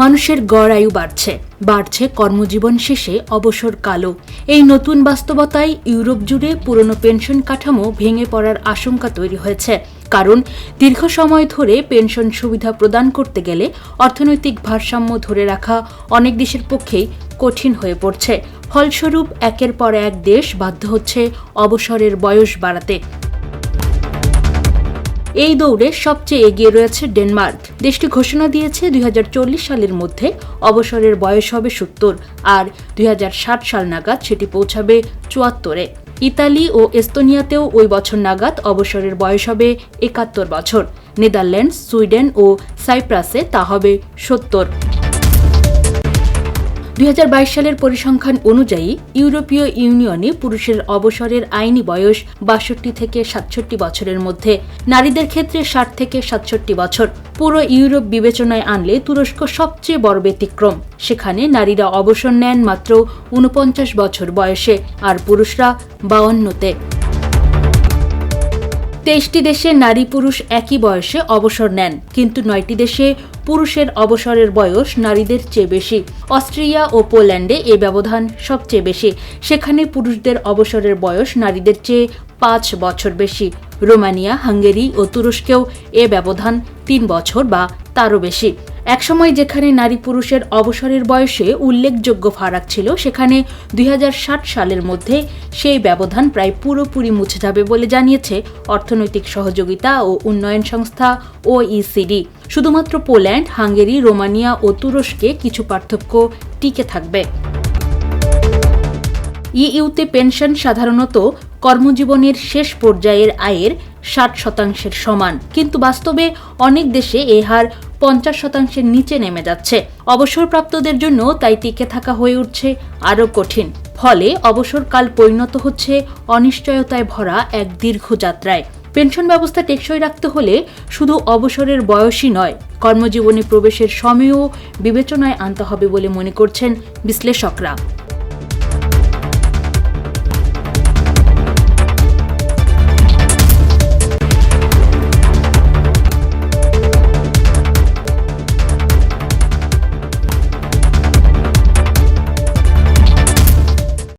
মানুষের গড় আয়ু বাড়ছে। বাড়ছে কর্মজীবন শেষে অবসর কালো এই নতুন বাস্তবতায় ইউরোপ জুড়ে পুরনো পেনশন কাঠামো ভেঙে পড়ার আশঙ্কা তৈরি হয়েছে। কারণ, দীর্ঘ সময় ধরে পেনশন সুবিধা প্রদান করতে গেলে অর্থনৈতিক ভারসাম্য ধরে রাখা অনেক দেশের পক্ষেই কঠিন হয়ে পড়ছে। ফলস্বরূপ, একের পর এক দেশ বাধ্য হচ্ছে অবসরের বয়স বাড়াতে। এই দৌড়ে সবচেয়ে এগিয়ে রয়েছে ডেনমার্ক। দেশটি ঘোষণা দিয়েছে দু হাজার চল্লিশ সালের মধ্যে অবসরের বয়স হবে সত্তর আর দুই সাল নাগাদ সেটি পৌঁছাবে চুয়াত্তরে। ইতালি ও এস্তোনিয়াতেও ওই বছর নাগাদ অবসরের বয়স হবে একাত্তর বছর। নেদারল্যান্ডস, সুইডেন ও সাইপ্রাসে তা হবে সত্তর। দুই হাজার বাইশ সালের পরিসংখ্যান অনুযায়ী ইউরোপীয় ইউনিয়নে পুরুষের অবসরের আইনি বয়স বাষট্টি থেকে সাতষট্টি বছরের মধ্যে, নারীদের ক্ষেত্রে ষাট থেকে সাতষট্টি বছর। পুরো ইউরোপ বিবেচনায় আনলে তুরস্ক সবচেয়ে বড় ব্যতিক্রম। সেখানে নারীরা অবসর নেন মাত্র উনপঞ্চাশ বছর বয়সে আর পুরুষরা বাউন্নতে। তেইশটি দেশে নারী পুরুষ একই বয়সে অবসর নেন, কিন্তু নয়টি দেশে পুরুষের অবসরের বয়স নারীদের চেয়ে বেশি। অস্ট্রিয়া ও পোল্যান্ডে এ ব্যবধান সবচেয়ে বেশি। সেখানে পুরুষদের অবসরের বয়স নারীদের চেয়ে পাঁচ বছর বেশি। রোমানিয়া, হাঙ্গেরি ও তুরস্কেও এ ব্যবধান তিন বছর বা তারও বেশি। একসময় যেখানে নারী পুরুষের অবসরের বয়সে উল্লেখযোগ্য ফারাক ছিল, সেখানে দুই হাজার ষাট সালের মধ্যে সেই ব্যবধান প্রায় পুরোপুরি মুছে যাবে বলে জানিয়েছে অর্থনৈতিক সহযোগিতা ও উন্নয়ন সংস্থা ওইসিডি শুধুমাত্র পোল্যান্ড, হাঙ্গেরি, রোমানিয়া ও তুরস্কে কিছু পার্থক্য টিকে থাকবে। ইইউতে পেনশন সাধারণত কর্মজীবনের শেষ পর্যায়ের আয়ের ষাট শতাংশের সমান। কিন্তু বাস্তবে অনেক দেশে এ হার পঞ্চাশ শতাংশের নিচে নেমে যাচ্ছে। অবসরপ্রাপ্তদের জন্য তাই টিকে থাকা হয়ে উঠছে আরও কঠিন। ফলে অবসরকাল পরিণত হচ্ছে অনিশ্চয়তায় ভরা এক দীর্ঘ যাত্রায়। পেনশন ব্যবস্থা টেকসই রাখতে হলে শুধু অবসরের বয়সই নয়, কর্মজীবনে প্রবেশের সময়ও বিবেচনায় আনতে হবে বলে মনে করছেন বিশ্লেষকরা।